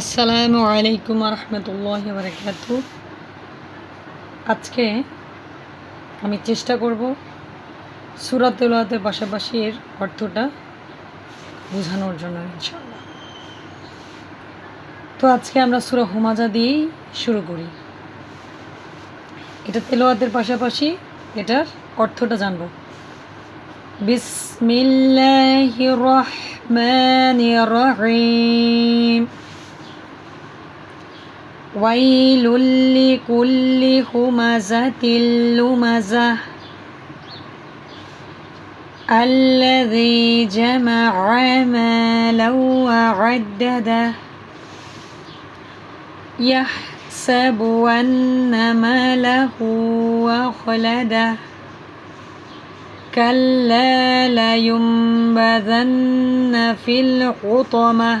আসসালামু আলাইকুম রহমতুল্লাহ বারকাত আজকে আমি চেষ্টা করব সুরাত তেলাওয়াতের পাশাপাশি এর অর্থটা বোঝানোর জন্য ইনশাল্লাহ তো আজকে আমরা সুরা হুমাজা দিয়েই শুরু করি। এটা তেলাওয়াতের পাশাপাশি এটার অর্থটা জানব। বিসমিল্লাহির রহমানির রহিম। ويل لكل همزة لمزة الذي جمع مالا وعدده يحسب أن ماله وخلده كلا لينبذن في الحطمة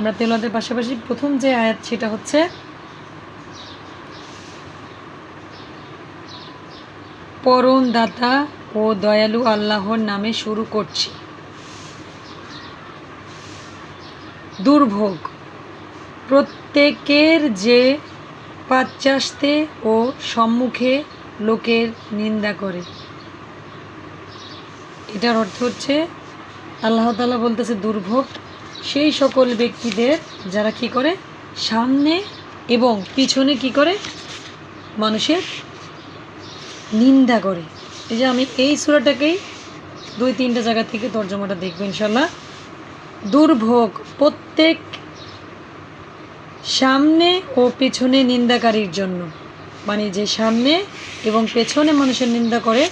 আমরা তেলাওয়াতের পাশাপাশি প্রথম যে আয়াত সেটা হচ্ছে পরম দাতা ও দয়ালু আল্লাহর নামে শুরু করছি। দুর্ভোগ। প্রত্যেকের যে পাচ্চাস্তে ও সম্মুখে লোকের নিন্দা করে। এটার অর্থ হচ্ছে, আল্লাহ তালা বলতেছে দুর্ভোগ সেই সকল ব্যক্তিদের যারা কি করে? সামনে এবং পিছনে কি করে? মানুষের নিন্দা করে। এই যে আমি এই সুরাটাকেই দুই, তিনটা জায়গা থেকে তর্জমাটা দেখব ইনশাল্লাহ দুর্ভোগ প্রত্যেক সামনে ও পেছনে নিন্দাকারীর জন্য। মানে যে সামনে এবং পেছনে মানুষের নিন্দা করে,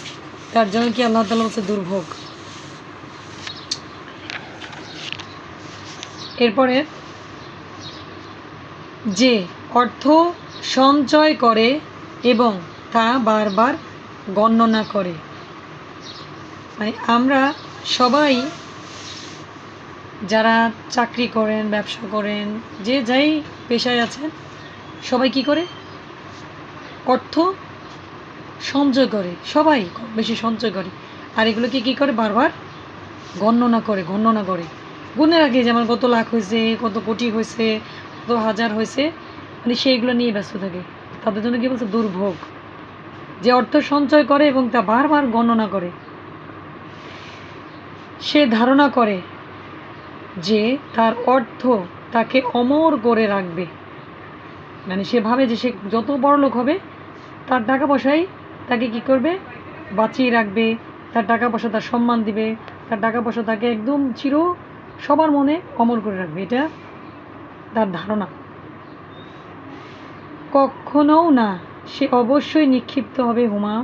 তার জন্য কি আল্লাহ তালা বলছে দুর্ভোগ? এরপরে, যে অর্থ সঞ্চয় করে এবং তা বারবার গণনা করে। মানে আমরা সবাই যারা চাকরি করেন, ব্যবসা করেন, যে যাই পেশায় আছেন, সবাই কি করে? অর্থ সঞ্চয় করে। সবাই বেশি সঞ্চয় করে। আর এগুলোকে কী করে? বারবার গণনা করে গণনা করে। গুণের আগে যেমন কত লাখ হয়েছে, কত কোটি হয়েছে, কত হাজার হয়েছে মানে সেইগুলো নিয়ে ব্যস্ত থাকে। তাদের জন্য কি বলছে? দুর্ভোগ। যে অর্থ সঞ্চয় করে এবং তা বারবার গণনা করে। সে ধারণা করে যে তার অর্থ তাকে অমর করে রাখবে। মানে সে ভাবে যে সে যত বড় লোক হবে, তার টাকা পয়সাই তাকে কি করবে? বাঁচিয়ে রাখবে। তার টাকা পয়সা তার সম্মান দিবে। তার টাকা পয়সা তাকে একদম চির সবার মনে অমর করে রাখবে, এটা তার ধারণা। কখনোও না, সে অবশ্যই নিক্ষিপ্ত হবে হুমা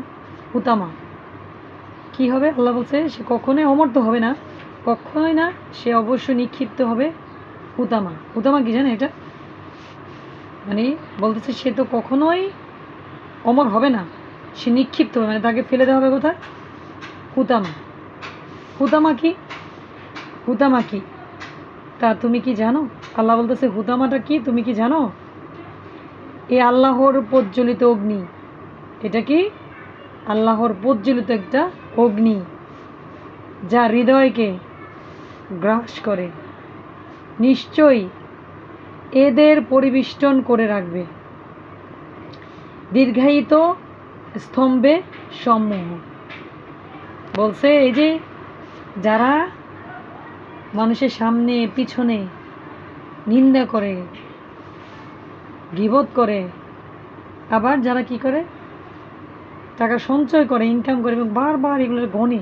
হুতামা কি হবে? আল্লাহ বলছে, সে কখনোই অমর তো হবে না, কখনোই না, সে অবশ্যই নিক্ষিপ্ত হবে হুতামা হুতামা কি জানে এটা? মানে বলতেছে, সে তো কখনোই অমর হবে না, সে নিক্ষিপ্ত হবে মানে তাকে ফেলে দেওয়া হবে কোথায়? হুতামা হুতামা কি? হুতামা কি তা তুমি কি জানো? আল্লাহ বলতেছে হুতামাটা কি? তুমি কি জানো? এ আল্লাহর প্রজ্বলিত অগ্নি। এটা কি? আল্লাহর প্রজ্বলিত একটা অগ্নি, যা হৃদয়কে গ্রাস করে। নিশ্চয়ই এদের পরিবেষ্টন করে রাখবে। দীর্ঘায়িত স্তম্ভে সমূহ বলছে, এই যে যারা মানুষের সামনে, পিছনে নিন্দা করে, গিবত করে। আবার যারা কি করে? টাকা সঞ্চয় করে ইনকাম করে এবং বারবার এগুলো গণে,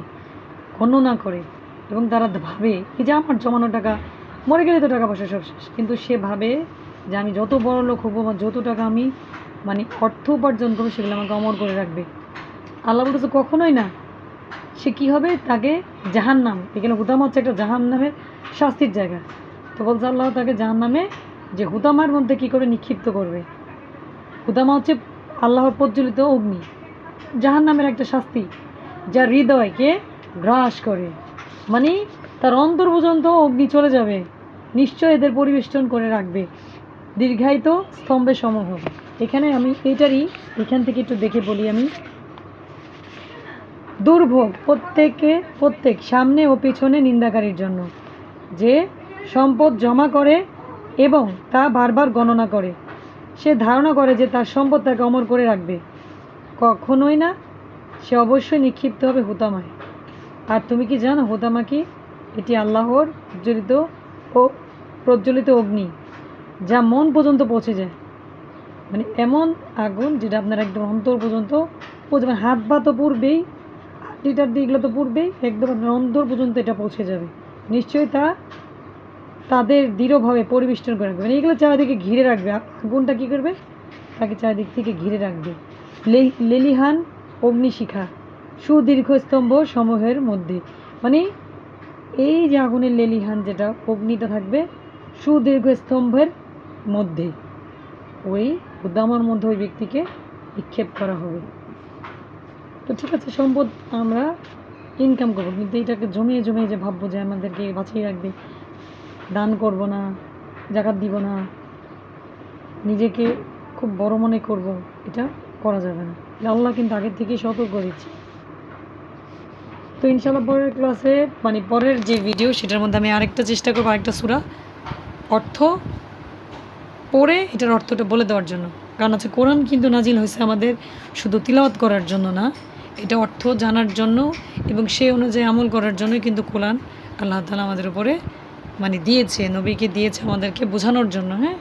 গণনা করে এবং তারা ভাবে যে আমার জমানো টাকা, মরে গেলে তো টাকা পয়সা সব শেষ। কিন্তু সে ভাবে যে আমি যত বড় লোক হব বা যত টাকা আমি মানে অর্থ উপার্জন করব, সেগুলো আমাকে অমর করে রাখবে। আল্লাহ বলতেছে কখনোই না। সে কি হবে? তাকে জাহান্নাম। এখানে হুতাম হচ্ছে একটা জাহান্নামের শাস্তির জায়গা। তো বলছে আল্লাহ তাকে জাহান নামে যে হুতামার মধ্যে কি করে নিক্ষিপ্ত করবে? হুতামা হচ্ছে আল্লাহর প্রজ্বলিত অগ্নি। জাহান নামের একটা শাস্তি যা হৃদয়কে গ্রাস করে। মানে তার অন্তর পর্যন্ত অগ্নি চলে যাবে। নিশ্চয় এদের পরিবেষ্টন করে রাখবে। দীর্ঘায়িত স্তম্ভে সমূহ এখানে আমি এটারই এখান থেকে একটু দেখে বলি আমি। দুর্ভোগ প্রত্যেকে, প্রত্যেক সামনে ও পিছনে নিন্দাকারীর জন্য। যে সম্পদ জমা করে এবং তা বারবার গণনা করে, সে ধারণা করে যে তার সম্পদ তাকে অমর করে রাখবে। কখনোই না, সে অবশ্যই নিক্ষিপ্ত হবে হুতামায়। আর তুমি কি জানো হুতামা কি? এটি আল্লাহর প্রজ্বলিত ও প্রজ্বলিত অগ্নি, যা মন পর্যন্ত পৌঁছে যায়। মানে এমন আগুন যেটা আপনার একদম অন্তর পর্যন্ত পৌঁছে মানে হাত পা তো পূর্বেই লিটার দিয়ে এগুলো তো পূর্বেই একদম অন্তর পর্যন্ত এটা পৌঁছে যাবে। নিশ্চয়ই তা তাদের দৃঢ়ভাবে পরিবেষ্টন করে রাখবে। মানে এগুলো চারিদিকে ঘিরে রাখবে। আগুনটা কী করবে? তাকে চারিদিক থেকে ঘিরে রাখবে। লেলিহান অগ্নিশিখা, সুদীর্ঘ স্তম্ভ সমূহের মধ্যে। মানে এই যে আগুনের লেলিহান যেটা, অগ্নিটা থাকবে সুদীর্ঘ স্তম্ভের মধ্যে। ওই উদ্দামার মধ্যে ওই ব্যক্তিকে নিক্ষেপ করা হবে। তো ঠিক আছে, সম্পদ আমরা ইনকাম করব। কিন্তু এটাকে জমিয়ে জমিয়ে যে ভাববো যে আমাদেরকে বাঁচিয়ে রাখবে, দান করব না, জাকাত দিব না, নিজেকে খুব বড় মনে করব, এটা করা যাবে না। আল্লাহ কিন্তু আগের থেকেই সতর্ক দিচ্ছে। তো ইনশাল্লাহ পরের ক্লাসে মানে পরের যে ভিডিও সেটার মধ্যে আমি আরেকটা চেষ্টা করব, আরেকটা সুরা। অর্থ পড়ে, এটার অর্থটা বলে দেওয়ার জন্য। কারণ আছে, কোরআন কিন্তু নাজিল হয়েছে আমাদের শুধু তিলাওয়াত করার জন্য না এটা অর্থ জানার জন্য এবং সেই অনুযায়ী আমল করার জন্যই কিন্তু কোরআন আল্লাহ তালা আমাদের উপরে মানে দিয়েছে, নবীকে দিয়েছে আমাদেরকে বোঝানোর জন্য হ্যাঁ?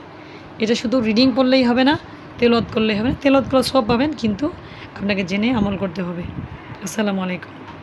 এটা শুধু রিডিং করলেই হবে না তেলত করলেই হবে না। তেলত করা সব পাবেন, কিন্তু আপনাকে জেনে আমল করতে হবে। আসসালামু আলাইকুম।